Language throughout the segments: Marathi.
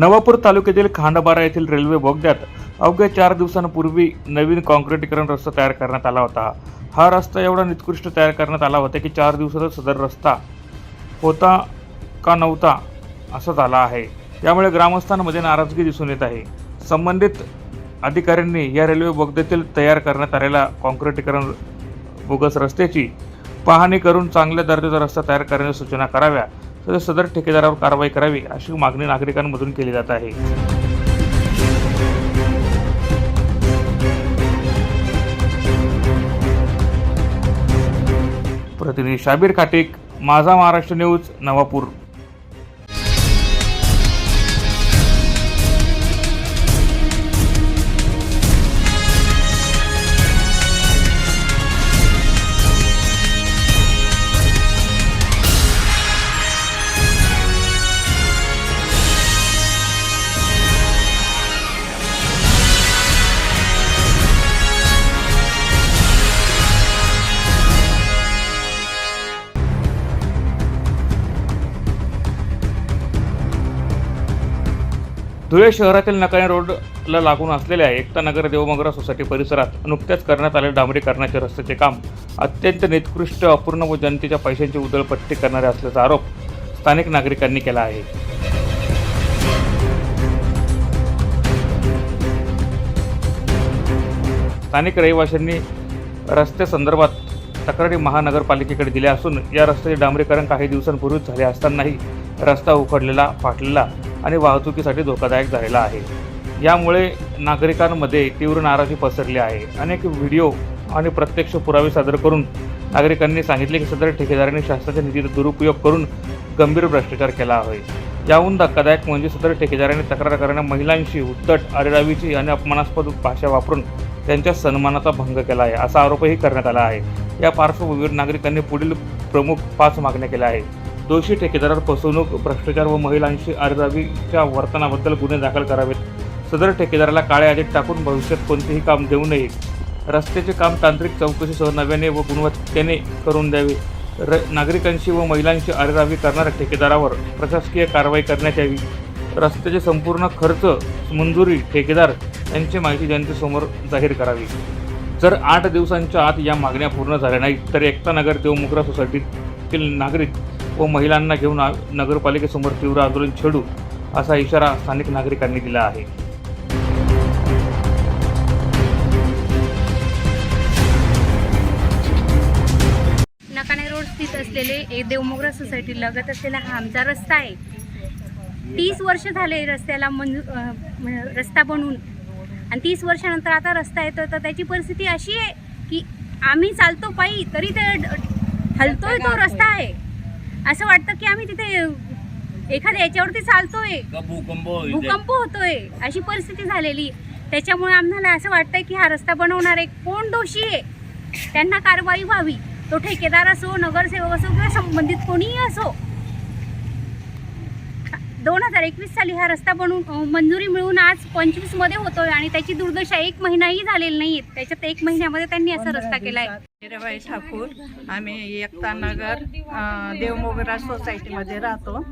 नवापूर तालुक्यातील खांडबारा येथील रेल्वे बोगद्यात अवघ्या चार दिवसांपूर्वी नवीन काँक्रीटीकरण रस्ता तयार करण्यात आला होता. हा रस्ता एवढा निकृष्ट तयार करण्यात आला होता की चार दिवसातच सदर रस्ता होता का नव्हता असं झाला आहे. यामुळे ग्रामस्थांमध्ये नाराजगी दिसून येत आहे. संबंधित अधिकाऱ्यांनी या रेल्वे बोगद्यातील तयार करण्यात आलेल्या काँक्रीटीकरण बोगस रस्त्याची पाहणी करून चांगल्या दर्जाचा रस्ता तयार करण्याच्या सूचना कराव्या. तर सदर ठेकेदारावर कारवाई करावी अशी मागणी नागरिकांमधून केली जात आहे. प्रतिनिधी शाबीर काटेक माझा महाराष्ट्र न्यूज नवापूर. धुळे शहरातील नकाने रोडला लागून असलेल्या एकता नगर देवमगरा सोसायटी परिसरात नुकत्याच करण्यात आलेल्या डांबरीकरणाचे रस्त्याचे काम अत्यंत निकृष्ट अपूर्ण व जनतेच्या पैशांची उधळपट्टी करणारे असल्याचा आरोप स्थानिक नागरिकांनी केला आहे. स्थानिक रहिवाशांनी रस्त्यासंदर्भात तक्रारी महानगरपालिकेकडे दिल्या असून या रस्त्याचे डांबरीकरण काही दिवसांपूर्वीच झाले असतानाही रस्ता उखडलेला फाटलेला आणि वाहतुकीसाठी धोकादायक झालेला आहे. यामुळे नागरिकांमध्ये तीव्र नाराजी पसरली आहे. अनेक व्हिडिओ आणि प्रत्यक्ष पुरावे सादर करून नागरिकांनी सांगितले की सदर ठेकेदारांनी शासनाच्या निधीचा दुरुपयोग करून गंभीर भ्रष्टाचार केला आहे. याहून धक्कादायक म्हणजे सदर ठेकेदारांनी तक्रार करणाऱ्या महिलांशी उद्धट अरेरावीची आणि अपमानास्पद भाषा वापरून त्यांच्या सन्मानाचा भंग केला आहे असा आरोपही करण्यात आला आहे. या पार्श्वभूमीवर नागरिकांनी पुढील प्रमुख पाच मागण्या केल्या आहेत. दोषी ठेकेदारावर फसवणूक भ्रष्टाचार व महिलांशी अरेरावीच्या वर्तनाबद्दल गुन्हे दाखल करावेत. सदर ठेकेदाराला काळ्या यादीत टाकून भविष्यात कोणतेही काम देऊ नये. रस्त्याचे काम तांत्रिक चौकशीसह नव्याने व गुणवत्तेने करून द्यावे. र नागरिकांशी व महिलांशी अरेरावी करणाऱ्या ठेकेदारावर प्रशासकीय कारवाई करण्यात यावी. रस्त्याचे संपूर्ण खर्च मंजुरी ठेकेदार यांची माहिती जनतेसमोर जाहीर करावी. जर आठ दिवसांच्या आत या मागण्या पूर्ण झाल्या नाहीत तर एकता नगर देवमुखरा सोसायटीतील नागरिक व महिलांना घेऊन नगरपालिकेसमोर तीव्र आंदोलन छेडू असा इशारा स्थानिक नागरिकांनी दिला आहे. नकाने रोड स्थित असलेले देवमोगरा सोसायटी लगत असलेला हा आमचा रस्ता आहे. तीस वर्ष झाले रस्त्याला मंजू रस्ता बनवून आणि तीस वर्षानंतर आता रस्ता येतो तर त्याची परिस्थिती अशी आहे की आम्ही चालतो पायी तरी ते हलतोय तो रस्ता आहे. असं वाटतं की आम्ही तिथे एखाद्या याच्यावरती चालतोय. भूकंप होतोय. अशी परिस्थिती झालेली. त्याच्यामुळे आम्हाला असं वाटतंय की हा रस्ता बनवणारे कोण दोषी आहे? त्यांना कारवाई व्हावी. तो ठेकेदार असो नगरसेवक असो किंवा संबंधित कोणीही असो. दोन हजार एकवीस साली हा रस्ता बनवून मंजुरी मिळून आज पंचवीसमध्ये होतोय आणि त्याची दुर्दशा एक महिनाही झालेली नाहीये. त्याच्यात एक महिन्यामध्ये त्यांनी असा रस्ता केलाय. हिराबाई ठाकूर. आम्ही एकता नगर देवमोगरा सोसायटीमध्ये राहतो.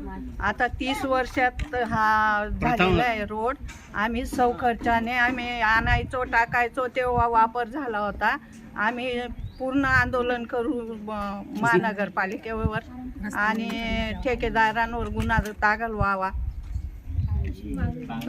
आता तीस वर्षात हा झालेला आहे रोड. आम्ही सौखर्चाने आम्ही आणायचो टाकायचो तेव्हा वापर झाला होता. आम्ही पूर्ण आंदोलन करू महानगरपालिकेवर आणि ठेकेदारांवर गुन्हा दाखल व्हावा.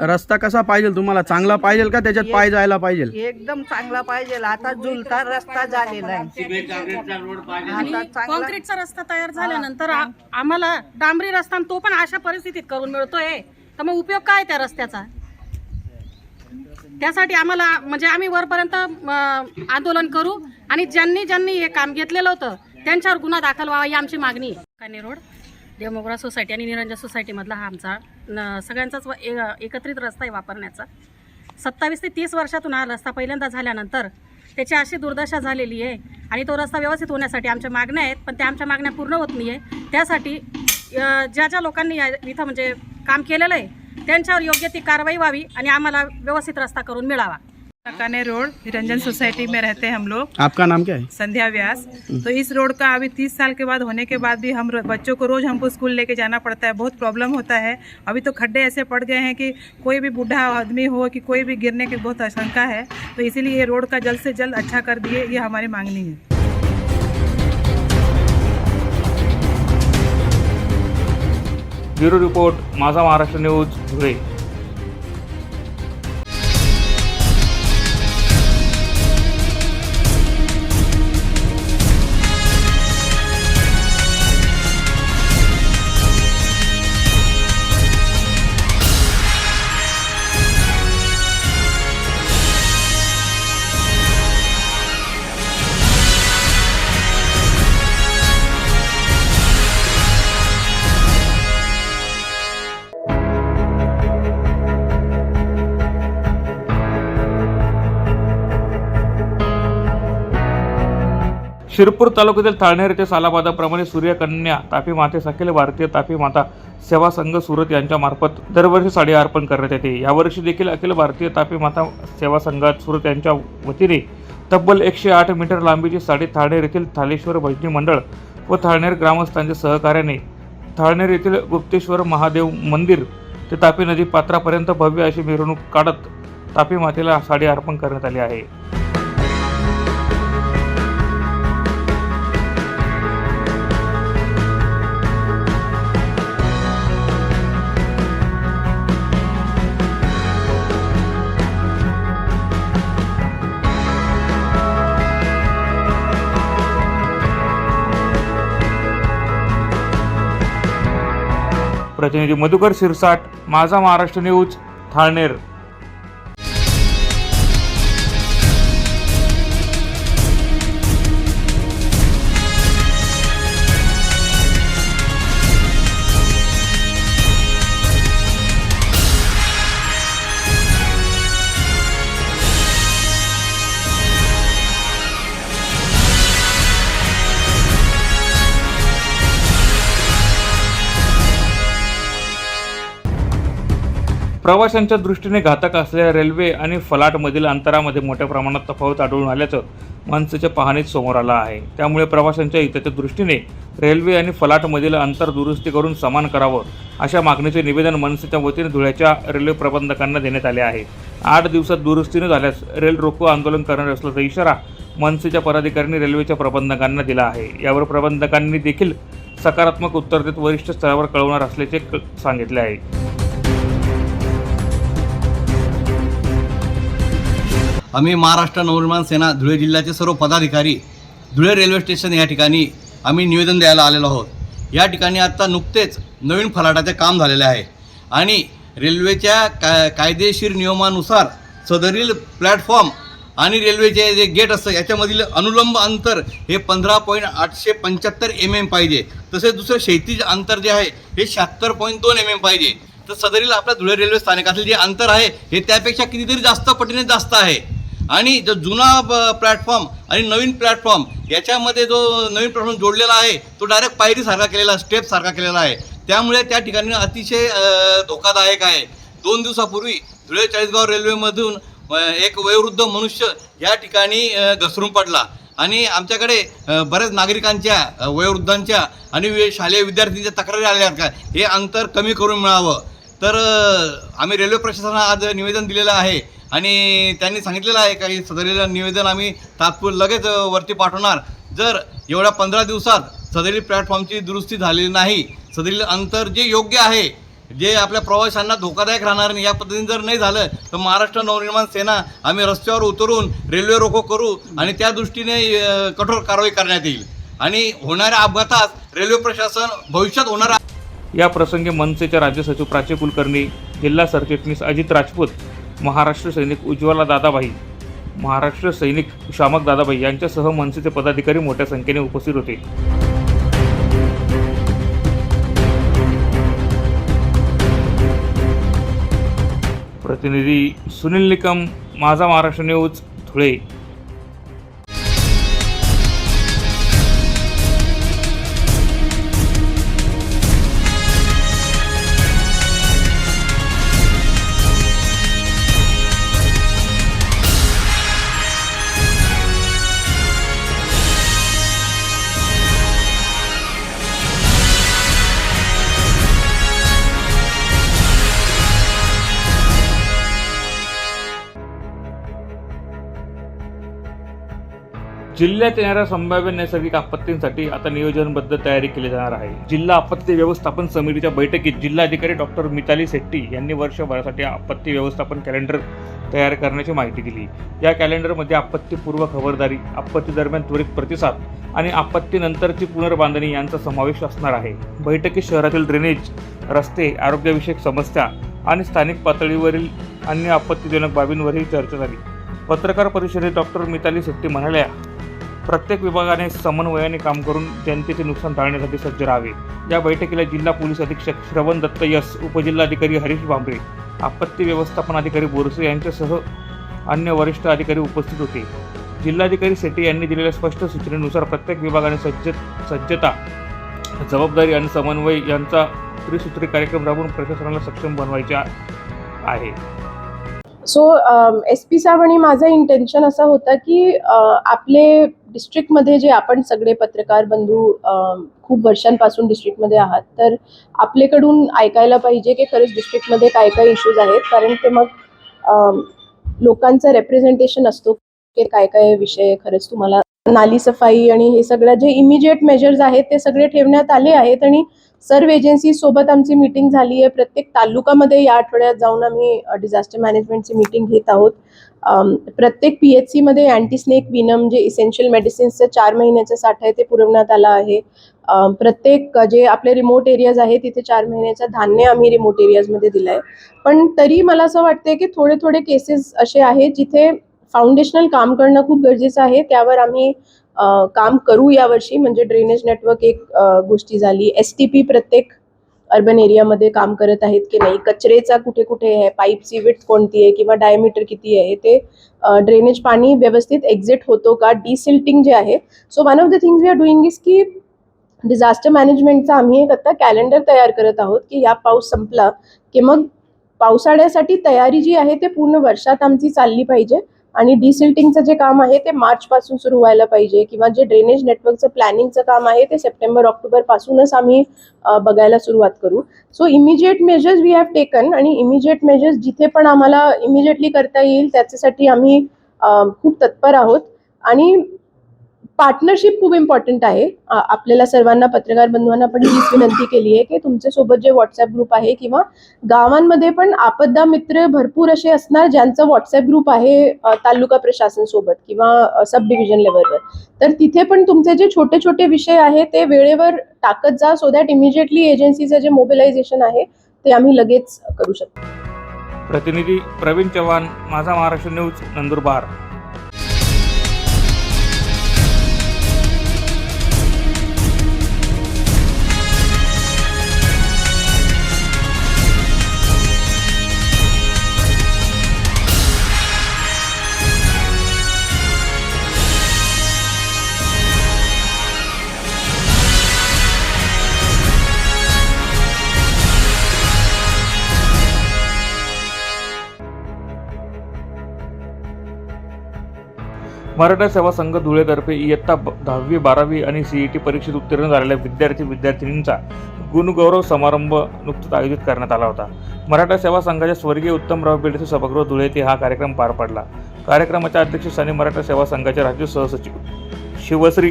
रस्ता कसा पाहिजे तुम्हाला? चांगला पाहिजे का त्याच्यात पाय जायला पाहिजे? एकदम चांगला पाहिजे. आता झुलता रस्ता झालेला आहे. आता चांगला कॉन्क्रीटचा रस्ता तयार झाल्यानंतर आ- आम्हाला डांबरी रस्ता आणि तो पण अशा परिस्थितीत करून मिळतोय. तर मग उपयोग काय त्या रस्त्याचा? त्यासाठी आम्हाला म्हणजे आम्ही वरपर्यंत आंदोलन करू आणि ज्यांनी ज्यांनी हे काम घेतलेलं होतं त्यांच्यावर गुन्हा दाखल व्हावा ही आमची मागणी आहे. काने रोड देवमोगरा सोसायटी आणि निरंजन सोसायटीमधला हा आमचा सगळ्यांचाच व- एकत्रित रस्ता आहे वापरण्याचा. सत्तावीस ते तीस वर्षातून हा रस्ता पहिल्यांदा झाल्यानंतर त्याची अशी दुर्दशा झालेली आहे आणि तो रस्ता व्यवस्थित होण्यासाठी आमच्या मागण्या आहेत पण त्या आमच्या मागण्या पूर्ण होत नाही आहे त्यासाठी ज्या ज्या लोकांनी या- इथं म्हणजे काम केलेलं आहे त्यांच्यावर योग्य ती कारवाई व्हावी आणि आम्हाला व्यवस्थित रस्ता करून मिळावा. नकाने रोड निरंजन सोसाइटी में रहते हैं हम लोग। आपका नाम क्या है? संध्या व्यास। तो इस रोड का अभी तीस साल के बाद होने के बाद भी हम बच्चों को रोज हमको स्कूल लेके जाना पड़ता है बहुत प्रॉब्लम होता है। अभी तो खड्डे ऐसे पड़ गए हैं कि कोई भी बूढ़ा आदमी हो कि कोई भी गिरने की बहुत आशंका है तो इसीलिए ये रोड का जल्द से जल्द अच्छा कर दिए ये हमारी मांगनी है। ब्युरो रिपोर्ट माझा महाराष्ट्र न्यूज़ धुळे शिरपूर तालुक्यातील थाळनेर येथे सालाबादाप्रमाणे सूर्यकन्या तापी मातेस अखिल भारतीय तापी माता सेवा संघ सुरत यांच्यामार्फत दरवर्षी साडी अर्पण करण्यात येते. यावर्षी देखील अखिल भारतीय तापी माता सेवा संघात सुरत यांच्या वतीने तब्बल एकशे आठ मीटर लांबीची साडी थाळनेर येथील थालेश्वर भजनी मंडळ व थाळनेर ग्रामस्थांच्या सहकार्याने थाळनेर येथील गुप्तेश्वर महादेव मंदिर ते तापी नदी पात्रापर्यंत भव्य अशी मिरवणूक काढत तापी मातेला साडी अर्पण करण्यात आली आहे. प्रतिनिधी मधुकर शिरसाट माझा महाराष्ट्र न्यूज थाळनेर. प्रवाशांच्या दृष्टीने घातक असलेल्या रेल्वे आणि फलाटमधील अंतरामध्ये मोठ्या प्रमाणात तफावत आढळून आल्याचं मनसेच्या पाहणीत समोर आलं आहे. त्यामुळे प्रवाशांच्या हिताच्या दृष्टीने रेल्वे आणि फलाटमधील अंतर दुरुस्ती करून समान करावं अशा मागणीचे निवेदन मनसेच्या वतीने धुळ्याच्या रेल्वे प्रबंधकांना देण्यात आले आहे. आठ दिवसात दुरुस्ती न झाल्यास रेल रोको आंदोलन करणार असल्याचा इशारा मनसेच्या पदाधिकाऱ्यांनी रेल्वेच्या प्रबंधकांना दिला आहे. यावर प्रबंधकांनी देखील सकारात्मक उत्तर देत वरिष्ठ स्तरावर कळवणार असल्याचे क- सांगितले आहे. आम्ही महाराष्ट्र नवनिर्माण सेना धुळे जिल्ह्याचे सर्व पदाधिकारी धुळे रेल्वे स्टेशन या ठिकाणी आम्ही निवेदन द्यायला आलेलो आहोत. या ठिकाणी आत्ता नुकतेच नवीन फलाटाचे काम झालेले आहे. आणि रेल्वेच्या का कायदेशीर नियमानुसार सदरील प्लॅटफॉर्म आणि रेल्वेचे जे गेट असतं याच्यामधील अनुलंब अंतर हे पंधरा पॉईंट आठशे पंच्याहत्तर एम एम पाहिजे. तसेच दुसरं क्षैतिज अंतर जे आहे हे शहात्तर पॉईंट दोन एम एम पाहिजे. तर सदरील आपल्या धुळे रेल्वे स्थानकातील जे अंतर आहे हे त्यापेक्षा कितीतरी जास्त पटीने जास्त आहे. आणि जो जुना प्लॅटफॉर्म आणि नवीन प्लॅटफॉर्म याच्यामध्ये जो नवीन प्लॅटफॉर्म जोडलेला आहे तो डायरेक्ट पायरीसारखा केलेला स्टेप सारखा केलेला आहे. त्यामुळे त्या ठिकाणी अतिशय धोकादायक आहे. दोन दिवसापूर्वी धुळे चाळीसगाव रेल्वेमधून एक वयोवृद्ध मनुष्य या ठिकाणी घसरून पडला. आणि आमच्याकडे बऱ्याच नागरिकांच्या वयोवृद्धांच्या आणि शालेय विद्यार्थ्यांच्या तक्रारी आल्या का? हे अंतर कमी करून मिळावं. तर आम्ही रेल्वे प्रशासनाला आज निवेदन दिलेलं आहे आणि त्यांनी सांगितलेलं आहे काही सदरीला निवेदन आम्ही तात्पुर लगेच वरती पाठवणार. जर एवढ्या पंधरा दिवसात सदरील प्लॅटफॉर्मची दुरुस्ती झालेली नाही सदरील अंतर जे योग्य आहे जे आपल्या प्रवाशांना धोकादायक राहणार नाही या पद्धतीने जर नाही झालं तर महाराष्ट्र नवनिर्माण सेना आम्ही रस्त्यावर उतरून रेल्वे रोको करू आणि त्या दृष्टीने कठोर कारवाई करण्यात येईल. आणि होणाऱ्या अपघातात रेल्वे प्रशासन भविष्यात होणाऱ्या या प्रसंगी मनसेच्या राज्य सचिव प्राची कुलकर्णी जिल्हा सरचिटणीस अजित राजपूत महाराष्ट्र सैनिक उज्ज्वला दादाबाई महाराष्ट्र सैनिक शामक दादाबाई यांच्यासह मनसेचे पदाधिकारी मोठ्या संख्येने उपस्थित होते. प्रतिनिधी सुनील निकम माझा महाराष्ट्र न्यूज धुळे. जिल्ह्यात येणाऱ्या संभाव्य नैसर्गिक आपत्तींसाठी आता नियोजनबद्ध तयारी केली जाणार आहे. जिल्हा आपत्ती व्यवस्थापन समितीच्या बैठकीत जिल्हाधिकारी डॉक्टर मिताली शेट्टी यांनी वर्षभरासाठी आपत्ती व्यवस्थापन कॅलेंडर तयार करण्याची माहिती दिली. या कॅलेंडरमध्ये आपत्तीपूर्व खबरदारी आपत्ती दरम्यान त्वरित प्रतिसाद आणि आपत्तीनंतरची पुनर्बांधणी यांचा समावेश असणार आहे. बैठकीत शहरातील ड्रेनेज रस्ते आरोग्यविषयक समस्या आणि स्थानिक पातळीवरील अन्य आपत्तीजनक बाबींवरही चर्चा झाली. पत्रकार परिषदेत डॉक्टर मिताली शेट्टी म्हणाल्या प्रत्येक विभागाने समन्वयाने काम करून जनतेचे नुकसान टाळण्यासाठी सज्ज राहावे. या बैठकीला जिल्हा पोलीस अधीक्षक श्रवण दत्त यस उपजिल्हाधिकारी हरीश भांबरे आपत्ती व्यवस्थापन अधिकारी बोरसे यांच्यासह अन्य वरिष्ठ अधिकारी उपस्थित होते. जिल्हाधिकारी शेट्टी यांनी दिलेल्या स्पष्ट सूचनेनुसार प्रत्येक विभागाने सज्ज सज्जता जबाबदारी आणि समन्वय यांचा त्रिसूत्री कार्यक्रम राबवून प्रशासनाला सक्षम बनवायचे आहे. सो एस पी साहेब आणि माझं इंटेन्शन असं होतं की आपले डिस्ट्रिक्टमध्ये जे आपण सगळे पत्रकार बंधू खूप वर्षांपासून डिस्ट्रिक्टमध्ये आहात तर आपल्याकडून ऐकायला पाहिजे की खरंच डिस्ट्रिक्टमध्ये काय काय इश्यूज आहेत. कारण ते मग लोकांचं रेप्रेझेंटेशन असतो की काय काय विषय खरंच तुम्हाला नाली सफाई आणि हे सगळं जे इमिजिएट मेजर्स आहेत ते सगळे ठेवण्यात आले आहेत आणि सर्व एजन्सी सोबत आमची मीटिंग झाली आहे. प्रत्येक तालुकामध्ये या आठवड्यात जाऊन आम्ही डिझास्टर मॅनेजमेंटची मीटिंग घेत आहोत. प्रत्येक पी एच सीमध्ये अँटी स्नेक विनम जे इसेन्शियल मेडिसिन्सचं चार महिन्याचं साठा आहे ते पुरवण्यात आलं आहे. प्रत्येक जे आपले रिमोट एरियाज आहे तिथे चार महिन्याचं धान्य आम्ही रिमोट एरियाजमध्ये दिलं आहे पण तरी मला असं वाटतंय की थोडे थोडे केसेस असे आहेत जिथे फाउंडेशनल काम करणं खूप गरजेचं आहे. त्यावर आम्ही काम करू यावर्षी. म्हणजे ड्रेनेज नेटवर्क एक गोष्टी झाली. एस टी पी प्रत्येक अर्बन एरियामध्ये काम करत आहेत की नाही? कचरेचा कुठे कुठे आहे? पाईपची विथ कोणती आहे? किंवा डायमीटर किती आहे? ते ड्रेनेज पाणी व्यवस्थित एक्झिट होतो का? डिसिल्टिंग जे आहे. So one of the things we are doing is की डिझास्टर मॅनेजमेंटचा आम्ही एक आता कॅलेंडर तयार करत आहोत की या पाऊस संपला की मग पावसाळ्यासाठी तयारी जी आहे ते पूर्ण वर्षात आमची चालली पाहिजे. आणि डिसिल्टिंगचं जे काम आहे ते मार्चपासून सुरू व्हायला पाहिजे किंवा जे ड्रेनेज नेटवर्कचं प्लॅनिंगचं काम आहे ते सप्टेंबर ऑक्टोबरपासूनच आम्ही बघायला सुरुवात करू. So immediate measures we have taken आणि इमिजिएट मेजर्स जिथे पण आम्हाला इमिजिएटली करता येईल त्याच्यासाठी आम्ही खूप तत्पर आहोत. आणि पार्टनरशिप खूप इम्पॉर्टंट आहे. आपल्याला सर्वांना पत्रकार बंधूंना पण हीच विनंती केली आहे की तुमच्यासोबत जे व्हॉट्सअप ग्रुप आहे किंवा गावांमध्ये पण आपदा मित्र भरपूर असे असणार ज्यांचं व्हॉट्सअप ग्रुप आहे तालुका प्रशासन सोबत किंवा सब डिव्हिजन लेवलवर तर तिथे पण तुमचे जे छोटे छोटे विषय आहे ते वेळेवर टाकत जा सो दॅट इमिजिएटली एजन्सीचं जे मोबिलायझेशन आहे ते आम्ही लगेच करू शकतो. प्रतिनिधी प्रवीण चव्हाण माझा महाराष्ट्र न्यूज नंदुरबार. मराठा सेवा संघ धुळेतर्फे इयत्ता दहावी बारावी आणि सीईटी परीक्षेत उत्तीर्ण झालेल्या विद्यार्थी विद्यार्थिनींचा गुणगौरव समारंभ नुकताच आयोजित करण्यात आला होता. मराठा सेवा संघाच्या स्वर्गीय उत्तमराव बेडसे सभागृह धुळे येथे हा कार्यक्रम पार पडला. कार्यक्रमाच्या अध्यक्षस्थानी मराठा सेवा संघाचे राज्य सहसचिव शिवश्री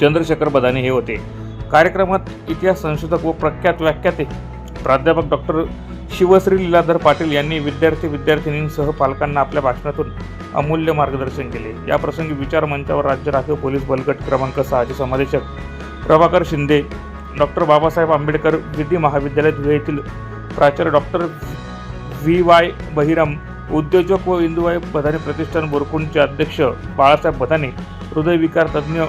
चंद्रशेखर बदाने हे होते. कार्यक्रमात इतिहास संशोधक व प्रख्यात व्याख्याते प्राध्यापक डॉक्टर शिवश्री लीलाधर पाटील यांनी विद्यार्थी विद्यार्थिनींसह पालकांना आपल्या भाषणातून अमूल्य मार्गदर्शन केले. याप्रसंगी विचार मंचावर राज्य राखीव पोलीस बलगट क्रमांक सहाचे समादेशक प्रभाकर शिंदे डॉक्टर बाबासाहेब आंबेडकर विधी महाविद्यालय धुळे येथील प्राचार्य डॉक्टर व्ही. वाय. बहिरम उद्योजक व इंदुबाई बधाने प्रतिष्ठान बोरकुंडचे अध्यक्ष बाळासाहेब बधाने हृदयविकार तज्ज्ञ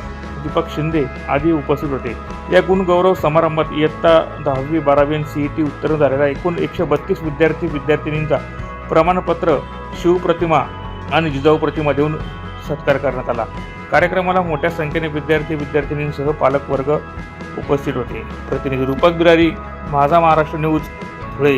दीपक शिंदे आदी उपस्थित होते. या गुणगौरव समारंभात इयत्ता दहावी बारावी आणि सीईटी उत्तीर्ण झालेला एकूण एकशे बत्तीस विद्यार्थी विद्यार्थिनींचा प्रमाणपत्र शिवप्रतिमा आणि जिजाऊ प्रतिमा देऊन सत्कार करण्यात आला. कार्यक्रमाला मोठ्या संख्येने विद्यार्थी विद्यार्थिनींसह पालकवर्ग उपस्थित होते. प्रतिनिधी रूपक बिरारी माझा महाराष्ट्र न्यूज धुळे.